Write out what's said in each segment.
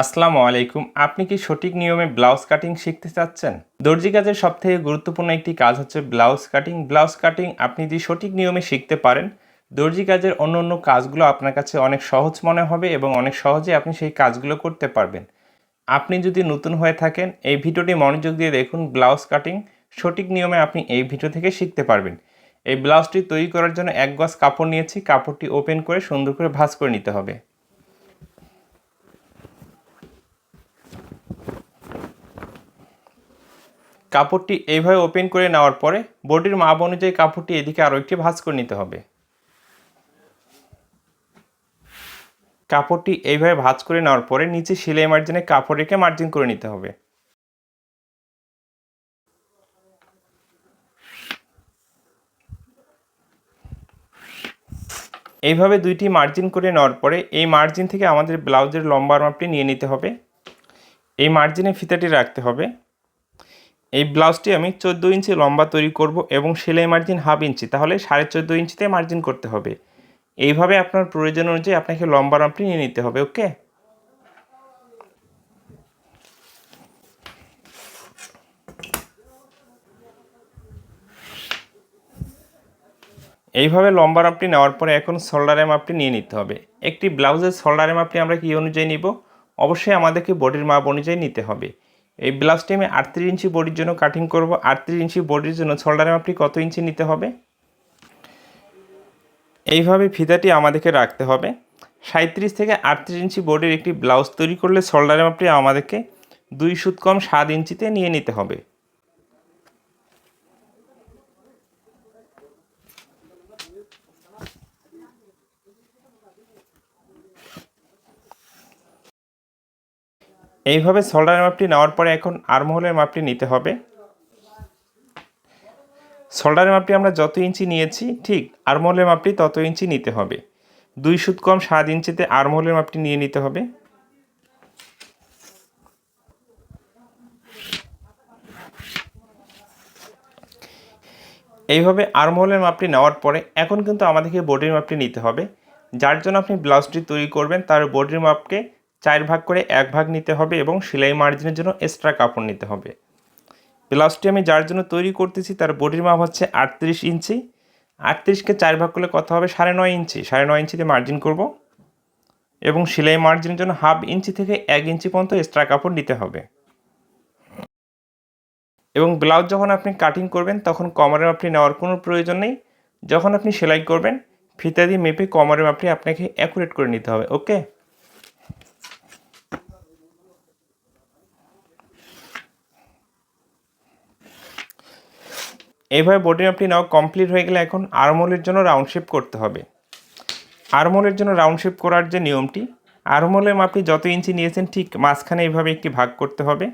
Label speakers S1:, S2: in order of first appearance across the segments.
S1: আসসালামু আলাইকুম। আপনি কি সঠিক নিয়মে ব্লাউজ কাটিং শিখতে চাচ্ছেন? দর্জি কাজের সবথেকে গুরুত্বপূর্ণ একটি কাজ হচ্ছে ব্লাউজ কাটিং। ব্লাউজ কাটিং আপনি যদি সঠিক নিয়মে শিখতে পারেন, দর্জি কাজের অন্য অন্য কাজগুলো আপনার কাছে অনেক সহজ মনে হবে এবং অনেক সহজে আপনি সেই কাজগুলো করতে পারবেন। আপনি যদি নতুন হয়ে থাকেন, এই ভিডিওটি মনোযোগ দিয়ে দেখুন। ব্লাউজ কাটিং সঠিক নিয়মে আপনি এই ভিডিও থেকে শিখতে পারবেন। এই ব্লাউজটি তৈরি করার জন্য এক গজ কাপড় নিয়েছি। কাপড়টি ওপেন করে সুন্দর করে ভাঁজ করে নিতে হবে। কাপড়টি এইভাবে ওপেন করে নেওয়ার পরে বডির মাপ অনুযায়ী কাপড়টি এদিকে আরও একটি ভাঁজ করে নিতে হবে। কাপড়টি এইভাবে ভাঁজ করে নেওয়ার পরে নিচে সেলাই মার্জিনে কাপড় রেখে মার্জিন করে নিতে হবে। এইভাবে দুইটি মার্জিন করে নেওয়ার পরে এই মার্জিন থেকে আমাদের ব্লাউজের লম্বার মাপটি নিয়ে নিতে হবে। এই মার্জিনে ফিতাটি রাখতে হবে। এই ব্লাউজটি আমি চোদ্দ ইঞ্চি লম্বা তৈরি করব এবং সেলাই মার্জিন হাফ ইঞ্চি, তাহলে সাড়ে চোদ্দ ইঞ্চিতে মার্জিন করতে হবে। এইভাবে আপনার প্রয়োজন অনুযায়ী আপনাকে লম্বা মাপটি নিয়ে নিতে হবে ওকে এইভাবে লম্বা মাপটি নেওয়ার পরে এখন শোল্ডারের মাপটি নিয়ে নিতে হবে। একটি ব্লাউজের শোল্ডারের মাপটি আমরা কী অনুযায়ী নিব? অবশ্যই আমাদেরকে বডির মাপ অনুযায়ী নিতে হবে। এই ব্লাউজটি আমি আটত্রিশ ইঞ্চি বডির জন্য কাটিং করব। আটত্রিশ ইঞ্চি বডির জন্য শোল্ডারে আপনি কত ইঞ্চি নিতে হবে? এইভাবে ফিতাটি আমাদেরকে রাখতে হবে। সাঁত্রিশ থেকে আটত্রিশ ইঞ্চি বডির একটি ব্লাউজ তৈরি করলে শোল্ডারে আপনি আমাদেরকে দুই সুত কম সাত ইঞ্চিতে নিয়ে নিতে হবে। এইভাবে শোল্ডারের মাপটি নেওয়ার পরে এখন আর্মহোলের মাপটি নিতে হবে। শোল্ডারের মাপটি আমরা যত ইঞ্চি নিয়েছি, ঠিক আর্মহোলের মাপটি তত ইঞ্চি নিতে হবে। দুই সুত কম সাত ইঞ্চিতে আর্মহোলের মাপটি নিয়ে নিতে হবে। এইভাবে আর্মহোলের মাপটি নেওয়ার পরে এখন কিন্তু আমাদেরকে বডির মাপটি নিতে হবে। যার জন্য আপনি ব্লাউজটি তৈরি করবেন, তার বডির মাপকে চার ভাগ করে এক ভাগ নিতে হবে এবং সেলাই মার্জিনের জন্য এক্সট্রা কাপড় নিতে হবে। ব্লাউজটি আমি যার জন্য তৈরি করতেছি তার বডির মাপ হচ্ছে আটত্রিশ ইঞ্চি। আটত্রিশকে চার ভাগ করলে কত হবে? সাড়ে নয় ইঞ্চি। সাড়ে নয় ইঞ্চিতে মার্জিন করব। এবং সেলাই মার্জিনের জন্য হাফ ইঞ্চি থেকে এক ইঞ্চি পর্যন্ত এক্সট্রা কাপড় নিতে হবে। এবং ব্লাউজ যখন আপনি কাটিং করবেন, তখন কমরের মাপটি নেওয়ার কোনো প্রয়োজন নেই। যখন আপনি সেলাই করবেন, ফিতা দিয়ে মেপে কমরের মাপটি আপনাকে অ্যাকুরেট করে নিতে হবে ওকে এইভাবে বডি মাপটি নাও কমপ্লিট হয়ে গেলে এখন আরমোলের জন্য রাউন্ড শেপ করতে হবে। আরমোলের জন্য রাউন্ড শেপ করার যে নিয়মটি, আরমোলের মাপটি যত ইঞ্চি নিয়েছেন ঠিক মাঝখানে এইভাবে একটি ভাগ করতে হবে।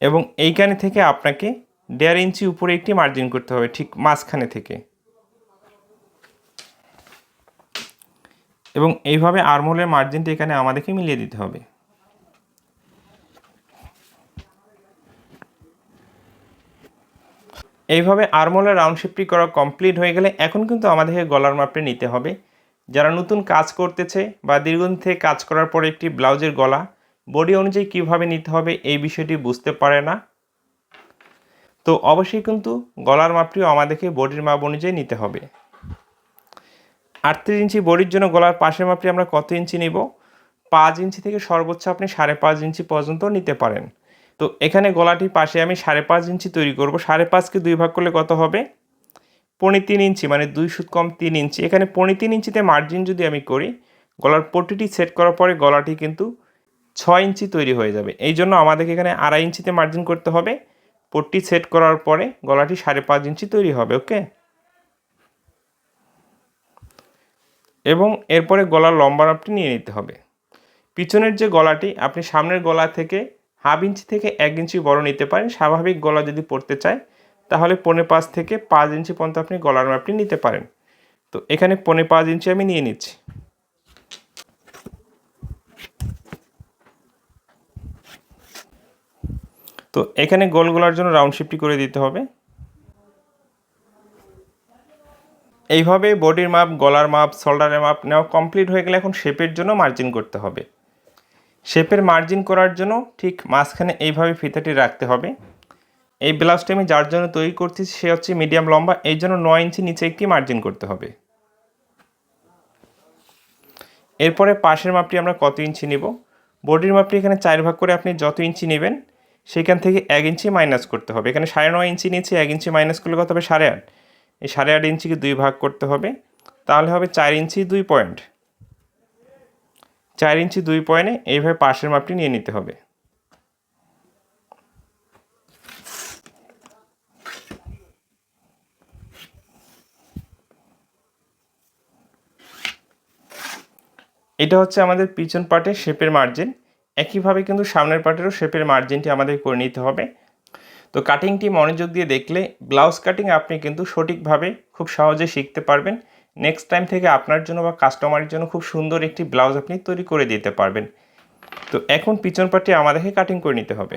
S1: এবং এইখানে থেকে আপনাকে দেড় ইঞ্চি উপরে একটি মার্জিন করতে হবে, ঠিক মাঝখানে থেকে। এবং এইভাবে আরমোলের মার্জিনটি এখানে আমাদেরকে মিলিয়ে দিতে হবে। এইভাবে আরমোলের রাউন্ড শেপটি করা কমপ্লিট হয়ে গেলে এখন কিন্তু আমাদেরকে গলার মাপটি নিতে হবে। যারা নতুন কাজ করতেছে বা দীর্ঘদিন থেকে কাজ করার পরে একটি ব্লাউজের গলা বডি অনুযায়ী কীভাবে নিতে হবে এই বিষয়টি বুঝতে পারে না। তো অবশ্যই কিন্তু গলার মাপটিও আমাদেরকে বডির মাপ অনুযায়ী নিতে হবে। আটত্রিশ ইঞ্চি বডির জন্য গলার পাশের মাপটি আমরা কত ইঞ্চি নিব? পাঁচ ইঞ্চি থেকে সর্বোচ্চ আপনি সাড়ে পাঁচ ইঞ্চি পর্যন্ত নিতে পারেন। তো এখানে গলাটি পাশে আমি সাড়ে পাঁচ ইঞ্চি তৈরি করব। সাড়ে পাঁচকে দুই ভাগ করলে কত হবে? পৌনে তিন ইঞ্চি মানে দুই সুত কম তিন ইঞ্চি। এখানে পৌনে তিন ইঞ্চিতে মার্জিন যদি আমি করি, গলার পট্টিটি সেট করার পরে গলাটি কিন্তু ছয় ইঞ্চি তৈরি হয়ে যাবে। এই জন্য আমাদেরকে এখানে আড়াই ইঞ্চিতে মার্জিন করতে হবে। পট্টি সেট করার পরে গলাটি সাড়ে পাঁচ ইঞ্চি তৈরি হবে ওকে এবং এরপরে গলার লম্বা মাপটি নিয়ে নিতে হবে। পিছনের যে গলাটি, আপনি সামনের গলা থেকে হাফ ইঞ্চি থেকে এক ইঞ্চি বড় নিতে পারেন। স্বাভাবিক গলা যদি পড়তে চায়, তাহলে পৌনে পাঁচ থেকে পাঁচ ইঞ্চি পর্যন্ত আপনি গলার মাপটি নিতে পারেন। তো এখানে পৌনে পাঁচ ইঞ্চি আমি নিয়ে নিচ্ছি। তো এখানে গোল গোলার জন্য রাউন্ড শিপটি করে দিতে হবে। এইভাবে বডির মাপ, গলার মাপ, শোল্ডারের মাপ নেওয়া কমপ্লিট হয়ে গেলে এখন শেপের জন্য মার্জিন করতে হবে। শেপের মার্জিন করার জন্য ঠিক মাঝখানে এইভাবে ফিতাটি রাখতে হবে। এই ব্লাউজটা আমি যার জন্য তৈরি করতেছি সে হচ্ছে মিডিয়াম লম্বা, এই জন্য নয় ইঞ্চি নিচে একটি মার্জিন করতে হবে। এরপরে পাশের মাপটি আমরা কত ইঞ্চি নিব? বডির মাপটি এখানে চার ভাগ করে আপনি যত ইঞ্চি নেবেন, সেখান থেকে এক ইঞ্চি মাইনাস করতে হবে। এখানে সাড়ে নয় ইঞ্চি নিচে এক ইঞ্চি মাইনাস করলে কত হবে? সাড়ে আট। এই সাড়ে আট ইঞ্চিকে দুই ভাগ করতে হবে। তাহলে হবে চার ইঞ্চি দুই পয়েন্ট। চার ইঞ্চি দুই পয়েন্টে এইভাবে পাশের মাপটি নিয়ে নিতে হবে। এটা হচ্ছে আমাদের পিছন পার্টের শেপের মার্জিন একইভাবে কিন্তু সামনের পার্টেরও শেপের মার্জিনটি আমাদের করে নিতে হবে। তো কাটিংটি মনোযোগ দিয়ে দেখলে ব্লাউজ কাটিং আপনি কিন্তু সঠিকভাবে খুব সহজে শিখতে পারবেন। নেক্সট টাইম থেকে আপনার জন্য বা কাস্টমারের জন্য খুব সুন্দর একটি ব্লাউজ আপনি তৈরি করে দিতে পারবেন। তো এখন পিছন পার্টটি আমাদেরকে কাটিং করে নিতে হবে।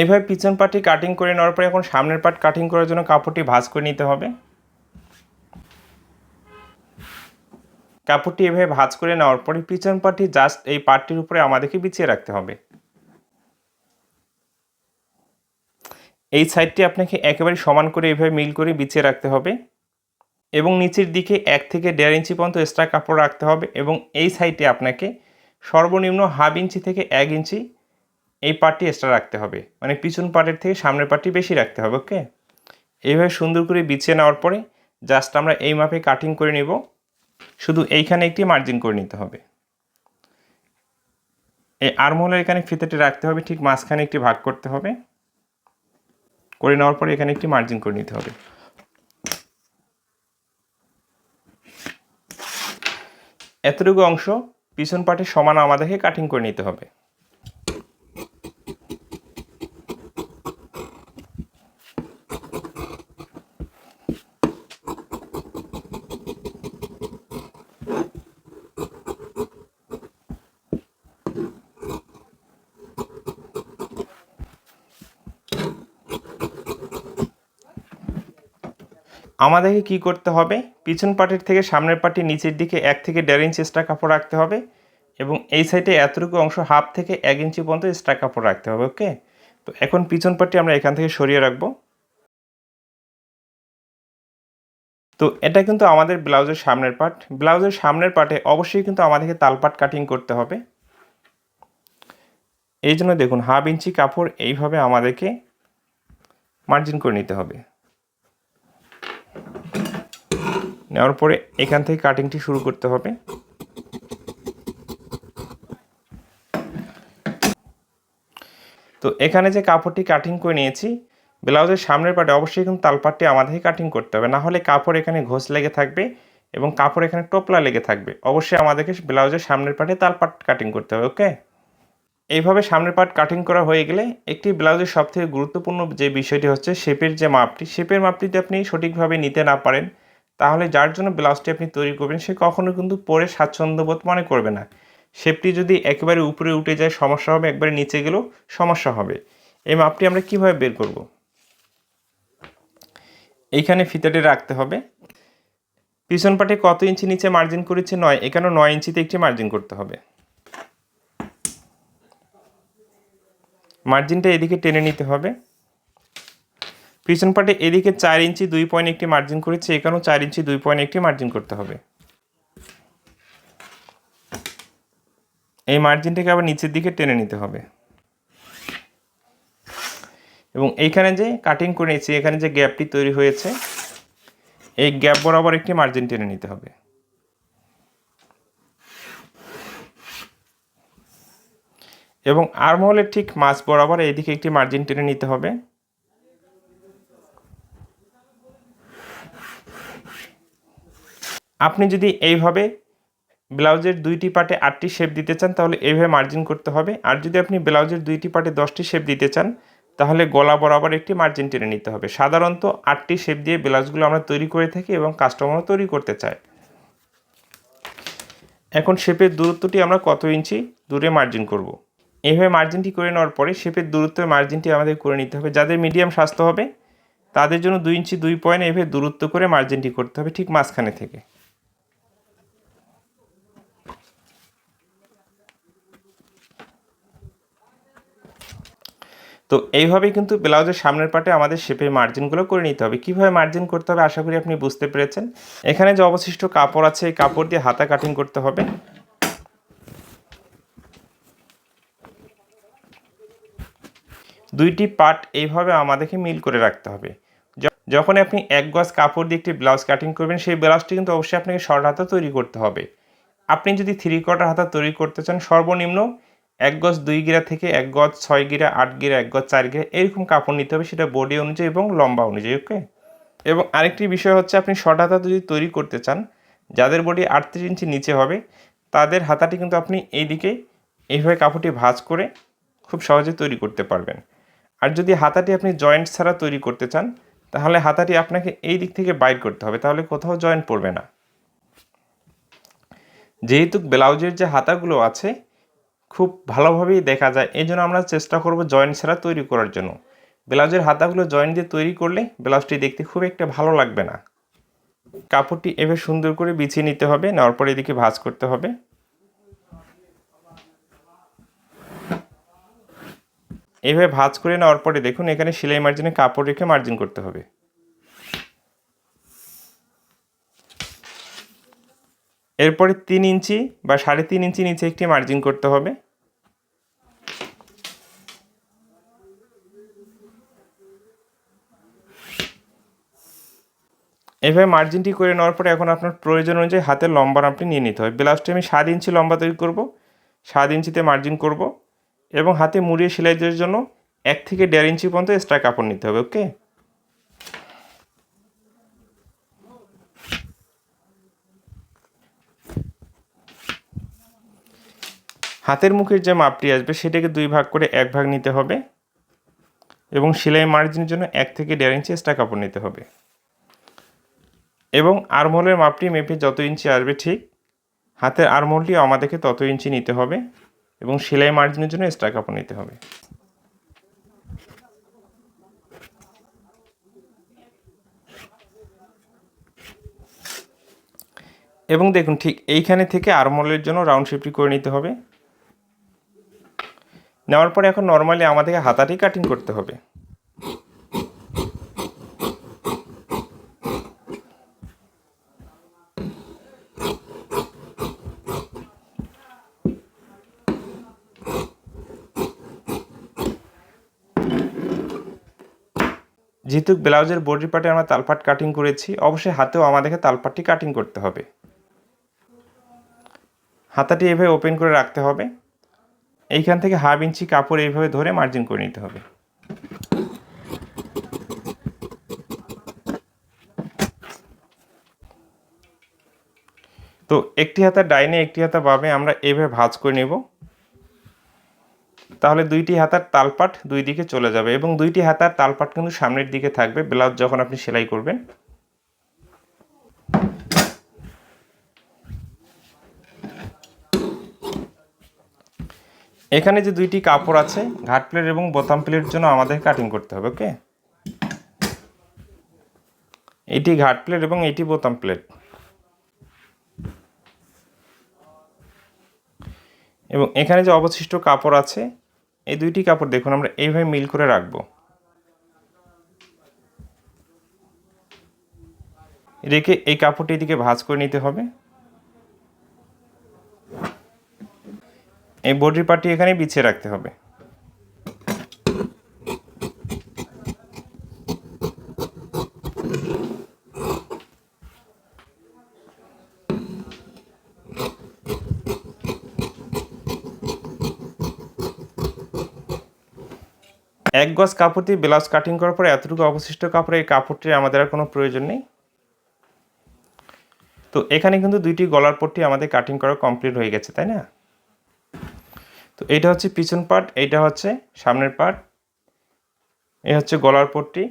S1: এইভাবে পিছন পার্টটি কাটিং করে নেওয়ার পরে এখন সামনের পাট কাটিং করার জন্য কাপড়টি ভাঁজ করে নিতে হবে। কাপড়টি এভাবে ভাঁজ করে নেওয়ার পরে পিছন পাটি জাস্ট এই পার্টটির উপরে আমাদেরকে বিছিয়ে রাখতে হবে। এই সাইডটি আপনাকে একেবারে সমান করে এভাবে মিল করে বিছিয়ে রাখতে হবে এবং নিচের দিকে এক থেকে দেড় ইঞ্চি পর্যন্ত এক্সট্রা কাপড় রাখতে হবে এবং এই সাইডে আপনাকে সর্বনিম্ন হাফ ইঞ্চি থেকে এক ইঞ্চি এই পার্টটি এক্সট্রা রাখতে হবে। মানে পিছন পার্টের থেকে সামনের পার্টটি বেশি রাখতে হবে ওকে এইভাবে সুন্দর করে বিছিয়ে নেওয়ার পরে জাস্ট আমরা এই মাপে কাটিং করে নিব। শুধু এইখানে একটি মার্জিন করে নিতে হবে। এই আর্মহোলের এখানে ফিতেটি রাখতে হবে, ঠিক মাঝখানে একটি ভাগ করতে হবে। করে নেওয়ার পরে এখানে একটি মার্জিন করে নিতে হবে। এতটুকু অংশ পিছন পাটে সমান আমাদেরকে কাটিং করে নিতে হবে। আমাদেরকে কি করতে হবে? পিছন পার্টির থেকে সামনের পার্টির নিচের দিকে এক থেকে দেড় ইঞ্চি এক্সট্রা কাপড় রাখতে হবে এবং এই সাইডে এতটুকু অংশ হাফ থেকে এক ইঞ্চি পর্যন্ত এক্সট্রা কাপড় রাখতে হবে ওকে তো এখন পিছন পার্টি আমরা এখান থেকে সরিয়ে রাখব। তো এটা কিন্তু আমাদের ব্লাউজের সামনের পার্ট ব্লাউজের সামনের পার্টে অবশ্যই কিন্তু আমাদেরকে তালপাট কাটিং করতে হবে। এই জন্য দেখুন হাফ ইঞ্চি কাপড় এইভাবে আমাদেরকে মার্জিন করে নিতে হবে। নেওয়ার পরে এখান থেকে কাটিংটি শুরু করতে হবে। তো এখানে যে কাপড়টি কাটিং করে নিয়েছি, ব্লাউজের সামনের পাটে অবশ্যই কিন্তু তালপাটটি আমাদেরকে কাটিং করতে হবে। না হলে কাপড় এখানে ঘোষ লেগে থাকবে এবং কাপড় এখানে টোপলা লেগে থাকবে। অবশ্যই আমাদেরকে ব্লাউজের সামনের পাটে তালপাট কাটিং করতে হবে ওকে এইভাবে সামনের পার্ট কাটিং করা হয়ে গেলে একটি ব্লাউজের সবথেকে গুরুত্বপূর্ণ যে বিষয়টি হচ্ছে শেপের যে মাপটি, শেপের মাপটি যদি আপনি সঠিকভাবে নিতে না পারেন। তাহলে যার জন্য ব্লাউজটি আপনি তৈরি করবেন, সে কখনো কিন্তু পরে স্বাচ্ছন্দ্যবোধ মনে করবে না। শেপটি যদি একেবারে উপরে উঠে যায়, সমস্যা হবে, একবারে নিচে গেলেও সমস্যা হবে। এই মাপটি আমরা কীভাবে বের করব? এইখানে ফিতাটি রাখতে হবে। পিছন পাটে কত ইঞ্চি নিচে মার্জিন করেছে? নয়। এখানেও নয় ইঞ্চিতে একটি মার্জিন করতে হবে। মার্জিনটা এদিকে টেনে নিতে হবে। পিছন পাটে এদিকে চার ইঞ্চি দুই পয়েন্ট একটি মার্জিন করেছে, এখানেও চার ইঞ্চি দুই পয়েন্ট একটি মার্জিন করতে হবে। এই মার্জিনটাকে আবার নিচের দিকে টেনে নিতে হবে। এবং এইখানে যে কাটিং করে নিয়েছি এখানে যে গ্যাপটি তৈরি হয়েছে, এই গ্যাপ বরাবর একটি মার্জিন টেনে নিতে হবে। এবং আর্মহোলের ঠিক মাছ বরাবর এইদিকে একটি মার্জিন টেনে নিতে হবে। আপনি যদি এইভাবে ব্লাউজের দুইটি পার্টে আটটি শেপ দিতে চান, তাহলে এইভাবে মার্জিন করতে হবে। আর যদি আপনি ব্লাউজের দুইটি পার্টে দশটি শেপ দিতে চান, তাহলে গলা বরাবর একটি মার্জিন টেনে নিতে হবে। সাধারণত আটটি শেপ দিয়ে ব্লাউজগুলো আমরা তৈরি করে থাকি এবং কাস্টমারও তৈরি করতে চায়। এখন শেপের দূরত্বটি আমরা কত ইঞ্চি দূরে মার্জিন করব। এইভাবে মার্জিনটি করে নেওয়ার পরে শেপের দূরত্বের মার্জিনটি আমাদের করে নিতে হবে। যাদের মিডিয়াম স্বাস্থ্য হবে, তাদের জন্য দুই ইঞ্চি দুই পয়েন্ট এভাবে দূরত্ব করে মার্জিনটি করতে হবে ঠিক মাঝখানে থেকে। তো এইভাবেই কিন্তু ব্লাউজের সামনের পাটে আমাদের শেপের মার্জিনগুলো করে নিতে হবে। কীভাবে মার্জিন করতে হবে আশা করি আপনি বুঝতে পেরেছেন। এখানে যে অবশিষ্ট কাপড় আছে, এই কাপড় দিয়ে হাতা কাটিং করতে হবে। দুইটি পার্ট এইভাবে আমাদেরকে মিল করে রাখতে হবে। যখন আপনি এক গজ কাপড় দিয়ে একটি ব্লাউজ কাটিং করবেন, সেই ব্লাউজটি কিন্তু অবশ্যই আপনাকে শর্ট হাতা তৈরি করতে হবে। আপনি যদি থ্রি কোয়ার্টার হাতা তৈরি করতে চান, সর্বনিম্ন এক গজ দুই গিরা থেকে এক গজ ছয় গিরা, আট গিরা, এক গজ চার গিরা, এরকম কাপড় নিতে হবে সেটা বডি অনুযায়ী এবং লম্বা অনুযায়ী ওকে এবং আরেকটি বিষয় হচ্ছে আপনি শর্ট হাতা যদি তৈরি করতে চান, যাদের বডি আটত্রিশ ইঞ্চি নিচে হবে, তাদের হাতাটি কিন্তু আপনি এইদিকে এইভাবে কাপড়টি ভাঁজ করে খুব সহজে তৈরি করতে পারবেন। আর যদি হাতাটি আপনি জয়েন্ট ছাড়া তৈরি করতে চান, তাহলে হাতাটি আপনাকে এই দিক থেকে বাইর করতে হবে, তাহলে কোথাও জয়েন্ট পড়বে না। যেহেতু ব্লাউজের যে হাতাগুলো আছে খুব ভালোভাবেই দেখা যায়। এই জন্য আমরা চেষ্টা করব জয়েন্ট ছাড়া তৈরি করার জন্য। ব্লাউজের হাতাগুলো জয়েন্ট দিয়ে তৈরি করলে ব্লাউজটি দেখতে খুব একটা ভালো লাগবে না। কাপড়টি এভাবে সুন্দর করে বিছিয়ে নিতে হবে, নেওয়ার পরে এদিকে ভাঁজ করতে হবে। এভাবে ভাঁজ করে নেওয়ার পরে দেখুন এখানে সেলাই মার্জিনে কাপড় রেখে মার্জিন করতে হবে। এরপরে তিন ইঞ্চি বা সাড়ে তিন ইঞ্চি নিচে একটি মার্জিন করতে হবে। এভাবে মার্জিনটি করে নেওয়ার পরে এখন আপনার প্রয়োজন অনুযায়ী হাতের লম্বা আপনি নিয়ে নিতে হবে। ব্লাউজটি আমি সাত ইঞ্চি লম্বা তৈরি করব, সাত ইঞ্চিতে মার্জিন করব এবং হাতে মুড়িয়ে সেলাই দেওয়ার জন্য এক থেকে দেড় ইঞ্চি পর্যন্ত এক্সট্রা কাপড় নিতে হবে ওকে হাতের মুখের যে মাপটি আসবে সেটাকে দুই ভাগ করে এক ভাগ নিতে হবে এবং সেলাই মার্জিনের জন্য এক থেকে দেড় ইঞ্চি এক্সট্রা কাপড় নিতে হবে। এবং আরমোলের মাপটি মেপে যত ইঞ্চি আসবে ঠিক, হাতের আরমোলটি আমাদেরকে তত ইঞ্চি নিতে হবে এবং সেলাই মার্জিনের জন্য এক্সট্রা কাপড় নিতে হবে। এবং দেখুন ঠিক এইখানে থেকে আরমোলের জন্য রাউন্ড শেপটি করে নিতে হবে। নেওয়ার পরে এখন নর্মালি আমাদেরকে হাতাটি কাটিং করতে হবে। যেহেতু ব্লাউজের বডি পার্টে আমরা তালপাট কাটিং করেছি, অবশ্যই হাতেও আমাদেরকে তালপাটটি কাটিং করতে হবে। হাতাটি এভাবে ওপেন করে রাখতে হবে। এইখান থেকে হাফ ইঞ্চি কাপড় এইভাবে ধরে মার্জিন করে নিতে হবে। তো একটি হাতা ডাইনে, একটি হাতা বামে আমরা এইভাবে ভাঁজ করে নেব। তাহলে দুইটি হাতার তালপাট দুই দিকে চলে যাবে এবং দুইটি হাতার তালপাট কিন্তু সামনের দিকে থাকবে, ব্লাউজ যখন আপনি সেলাই করবেন। এখানে যে দুইটি কাপড় আছে, ঘাট প্লেট এবং বোতাম প্লেট জন্য আমাদের কাটিং করতে হবে ওকে এটি ঘাট প্লেট এবং এটি বোতাম প্লেট এবং এখানে যে অবশিষ্ট কাপড় আছে, এই দুইটি কাপড় দেখুন, আমরা এইভাবে মিল করে রাখব। রেখে এই কাপড়টি এদিকে ভাঁজ করে নিতে হবে। এই বডির পার্টি এখানে বিছিয়ে রাখতে হবে। এক গজ কাপড় দিয়ে ব্লাউজ কাটিং করার পরে এতটুকু অবশিষ্ট কাপড়ে এই কাপড়টির আমাদের আর কোনো প্রয়োজন নেই। তো এখানে কিন্তু দুইটি গলার পট্টি আমাদের কাটিং করা কমপ্লিট হয়ে গেছে, তাই না? তো এইটা হচ্ছে পিছন পার্ট এইটা হচ্ছে সামনের পার্ট এই হচ্ছে গলার পট্টি,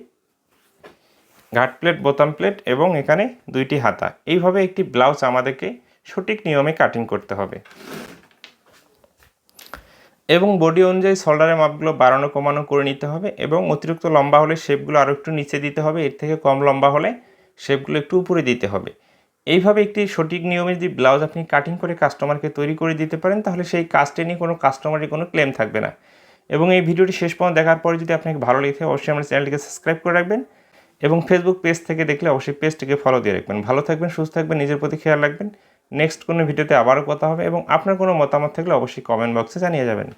S1: ঘাট প্লেট বোতাম প্লেট এবং এখানে দুইটি হাতা। এইভাবে একটি ব্লাউজ আমাদেরকে সঠিক নিয়মে কাটিং করতে হবে। এবং বডি অনুযায়ী শোল্ডারের মাপগুলো বাড়ানো, কমানো করে নিতে হবে এবং অতিরিক্ত লম্বা হলে শেপগুলো আরও একটু নিচে দিতে হবে, এর থেকে কম লম্বা হলে শেপগুলো একটু উপরে দিতে হবে। এইভাবে একটি সঠিক নিয়মে যদি ব্লাউজ আপনি কাটিং করে কাস্টমারকে তৈরি করে দিতে পারেন, তাহলে সেই কাজটি নিয়ে কোনো কাস্টমারের কোনো ক্লেম থাকবে না। এবং এই ভিডিওটি শেষ পর্যন্ত দেখার পরে যদি আপনাকে ভালো লেগে থাকে, অবশ্যই আমার চ্যানেলটিকে সাবস্ক্রাইব করে রাখবেন এবং ফেসবুক পেজ থেকে দেখলে অবশ্যই পেজটিকে ফলো দিয়ে রাখবেন। ভালো থাকবেন, সুস্থ থাকবেন, নিজের প্রতি খেয়াল রাখবেন। নেক্সট কোনো ভিডিওতে আবারও কথা হবে এবং আপনার কোনো মতামত থাকলে অবশ্যই কমেন্ট বক্সে জানিয়ে যাবেন।